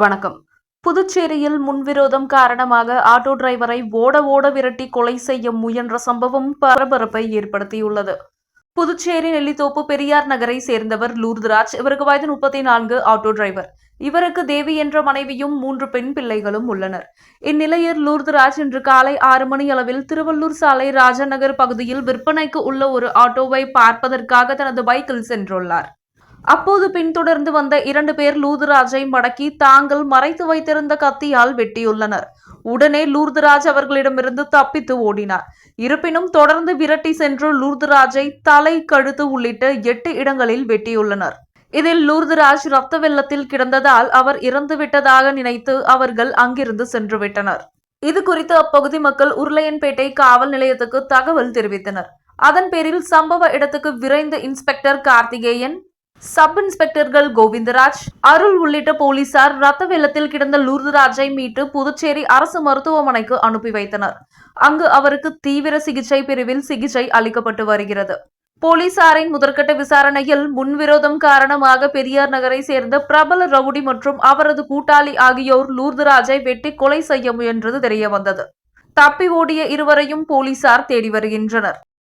வணக்கம். புதுச்சேரியில் முன்விரோதம் காரணமாக ஆட்டோ டிரைவரை ஓட ஓட விரட்டி கொலை செய்ய முயன்ற சம்பவம் பரபரப்பை ஏற்படுத்தியுள்ளது. புதுச்சேரி நெல்லித்தோப்பு பெரியார் நகரை சேர்ந்தவர் லூர்துராஜ். இவருக்கு வயது முப்பத்தி நான்கு ஆட்டோ டிரைவர். இவருக்கு தேவி என்ற மனைவியும் மூன்று பெண் பிள்ளைகளும் உள்ளனர். இந்நிலையில் லூர்துராஜ் இன்று காலை ஆறு மணி அளவில் திருவள்ளூர் சாலை ராஜநகர் பகுதியில் விற்பனைக்கு உள்ள ஒரு ஆட்டோவை பார்ப்பதற்காக தனது பைக்கில் சென்றுள்ளார். அப்போது பின்தொடர்ந்து வந்த இரண்டு பேர் லூதுராஜை மடக்கி தாங்கள் மறைத்து வைத்திருந்த கத்தியால் வெட்டியுள்ளனர். உடனே லூர்துராஜ் அவர்களிடமிருந்து தப்பித்து ஓடினார். இருப்பினும் தொடர்ந்து விரட்டி சென்று லூர்துராஜை தலை கழுத்து உள்ளிட்ட எட்டு இடங்களில் வெட்டியுள்ளனர். இதில் லூர்துராஜ் ரத்த வெள்ளத்தில் கிடந்ததால் அவர் இறந்துவிட்டதாக நினைத்து அவர்கள் அங்கிருந்து சென்று விட்டனர். இது குறித்து அப்பகுதி மக்கள் உருளையன்பேட்டை காவல் நிலையத்துக்கு தகவல் தெரிவித்தனர். அதன் பேரில் சம்பவ இடத்துக்கு விரைந்த இன்ஸ்பெக்டர் கார்த்திகேயன் சப் இன்ஸ்பெக்டர்கள் கோவிந்தராஜ் அருள் உள்ளிட்ட போலீசார் ரத்த வெள்ளத்தில் கிடந்த லூர்துராஜை மீட்டு புதுச்சேரி அரசு மருத்துவமனைக்கு அனுப்பி வைத்தனர். அங்கு அவருக்கு தீவிர சிகிச்சை பிரிவில் சிகிச்சை அளிக்கப்பட்டு வருகிறது. போலீசாரின் முதற்கட்ட விசாரணையில் முன்விரோதம் காரணமாக பெரியார் நகரை சேர்ந்த பிரபல ரவுடி மற்றும் அவரது கூட்டாளி ஆகியோர் லூர்துராஜை வெட்டி கொலை செய்ய முயன்றது தெரியவந்தது. தப்பி ஓடிய இருவரையும் போலீசார் தேடி வருகின்றனர்.